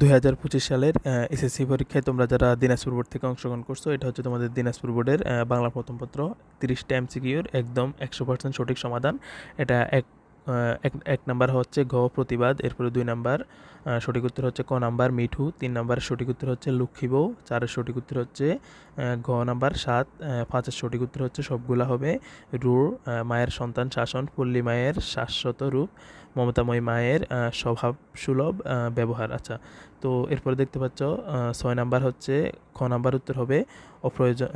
দুই হাজার পঁচিশ সালের এসএসসি পরীক্ষায় তোমরা যারা দিনাজপুর বোর্ড থেকে অংশগ্রহণ করছ, এটা হচ্ছে তোমাদের দিনাজপুর বোর্ডের বাংলা প্রথমপত্র তিরিশটা এমসিকিউর, একদম একশো পার্সেন্ট সঠিক সমাধান। এটা এক এক নাম্বার হচ্ছে ঘ প্রতিবাদ, এরপরে দুই নাম্বার সঠিক উত্তর হচ্ছে ক নাম্বার মিঠু তিন নাম্বার সঠিক উত্তর হচ্ছে লক্ষ্মী বউ চারের সঠিক উত্তর হচ্ছে ঘ নাম্বার সাত পাঁচের সঠিক উত্তর হচ্ছে সবগুলা হবে। আহ, মায়ের সন্তান শাসন পল্লী মায়ের শাশ্বত রূপ মমতাময়ী মায়ের স্বভাব সুলভ ব্যবহার। আচ্ছা তো এরপরে দেখতে পাচ্ছ ছয় নাম্বার হচ্ছে খ নাম্বার উত্তর হবে অপ্রয়োজন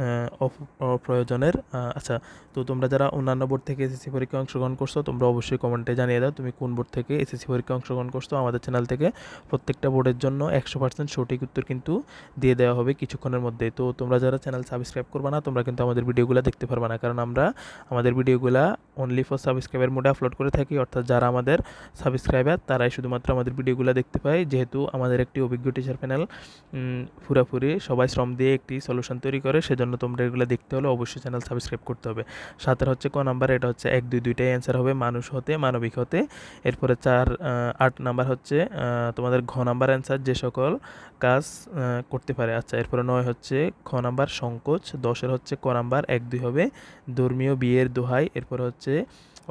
অপ্রয়োজনের আচ্ছা তো তোমরা যারা অন্যান্য বোর্ড থেকে এসএসসি পরীক্ষায় অংশগ্রহণ করছ তোমরা অবশ্যই কমেন্টে জানিয়ে দাও তুমি কোন বোর্ড থেকে এসএসসি পরীক্ষায় অংশগ্রহণ করছ আমাদের চ্যানেল থেকে। প্রত্যেকটা বোর্ডের জন্য একশো পার্সেন্ট সঠিক উত্তর কিন্তু দিয়ে দেওয়া হবে কিছুক্ষণের মধ্যে তো তোমরা যারা চ্যানেল সাবস্ক্রাইব করবে না, তোমরা কিন্তু আমাদের ভিডিওগুলো দেখতে পারবে না। কারণ আমরা আমাদের ভিডিওগুলো অনলি ফর সাবস্ক্রাইবার মোডে আপলোড করে থাকি। অর্থাৎ যারা আমাদের সাবস্ক্রাইবার তারাই শুধুমাত্র আমাদের ভিডিওগুলো দেখতে পায়। যেহেতু আমাদের একটি অভিজ্ঞ টিচার প্যানেল পুরাপুরি সবাই শ্রম দিয়ে একটি সলিউশন তৈরি করে, সেজন্য তোমরা এগুলো দেখতে হলে অবশ্যই চ্যানেল সাবস্ক্রাইব করতে হবে। সাতের হচ্ছে ক নাম্বার এটা হচ্ছে এক, দুই, দুইটাই অ্যান্সার হবে। মানুষ হতে, মানবিক হতে। এরপরে চার আট নাম্বার হচ্ছে তোমাদের ঘ নাম্বার অ্যান্সার যে সকল কাজ করতে পারে। আচ্ছা এরপরে নয় হচ্ছে খ নাম্বার সংকোচ, দশের হচ্ছে ক নাম্বার, এক দুই হবে ধর্মীয় বিয়ের দোহাই। এরপর হচ্ছে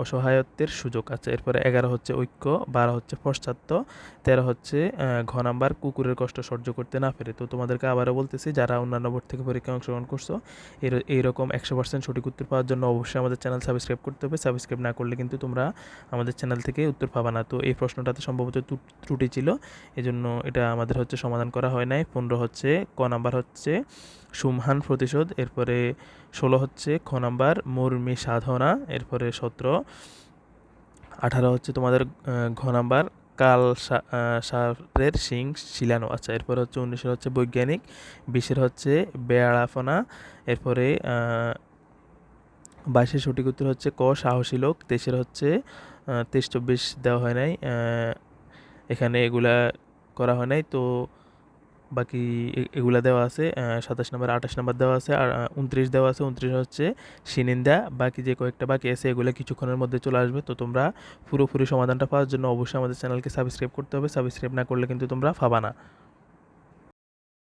অসহায়ত্বের সুযোগ আছে। এরপরে এগারো হচ্ছে ঐক্য, বারো হচ্ছে পশ্চাত্য, তেরো হচ্ছে ঘ নাম্বার কুকুরের কষ্ট সহ্য করতে না পেরে। তো তোমাদেরকে আবারও বলতেছি, যারা অন্যান্য বোর্ড থেকে পরীক্ষায় অংশগ্রহণ করছ, এর, এইরকম একশো পার্সেন্ট সঠিক উত্তর পাওয়ার জন্য অবশ্যই আমাদের চ্যানেল সাবস্ক্রাইব করতে হবে। সাবস্ক্রাইব না করলে কিন্তু তোমরা আমাদের চ্যানেল থেকে উত্তর পাবা না। তো এই প্রশ্নটাতে সম্ভবত ত্রুটি ছিল। এজন্য এটা আমাদের হচ্ছে সমাধান করা হয় নাই। পনেরো হচ্ছে, ক নাম্বার হচ্ছে সুমহান প্রতিশোধ, এরপরে ষোলো হচ্ছে খ নাম্বার মুরমি সাধনা, এরপরে সতেরো। আঠারো হচ্ছে তোমাদের ঘ নাম্বার কাল সারের শিং শিলানো আচ্ছা এরপরে হচ্ছে উনিশের হচ্ছে বৈজ্ঞানিক, বিশের হচ্ছে বেড়াফনা এরপরে বাইশের সঠিক উত্তর হচ্ছে ক সাহসী লোক, তেইশের হচ্ছে তেইশ চব্বিশ দেওয়া হয় নাই এখানে এগুলা করা হয় নাই, তো বাকি এগুলা দেওয়া আছে সাতাশ নাম্বার, আঠাশ নাম্বার দেওয়া আছে, আর উনত্রিশ দেওয়া আছে, উনত্রিশ হচ্ছে সিনিন্দা বাকি যে কয়েকটা বাকি আছে, এগুলো কিছুক্ষণের মধ্যে চলে আসবে। তো তোমরা পুরোপুরি সমাধানটা পাওয়ার জন্য অবশ্যই আমাদের চ্যানেলকে সাবস্ক্রাইব করতে হবে। সাবস্ক্রাইব না করলে কিন্তু তোমরা পাবা না।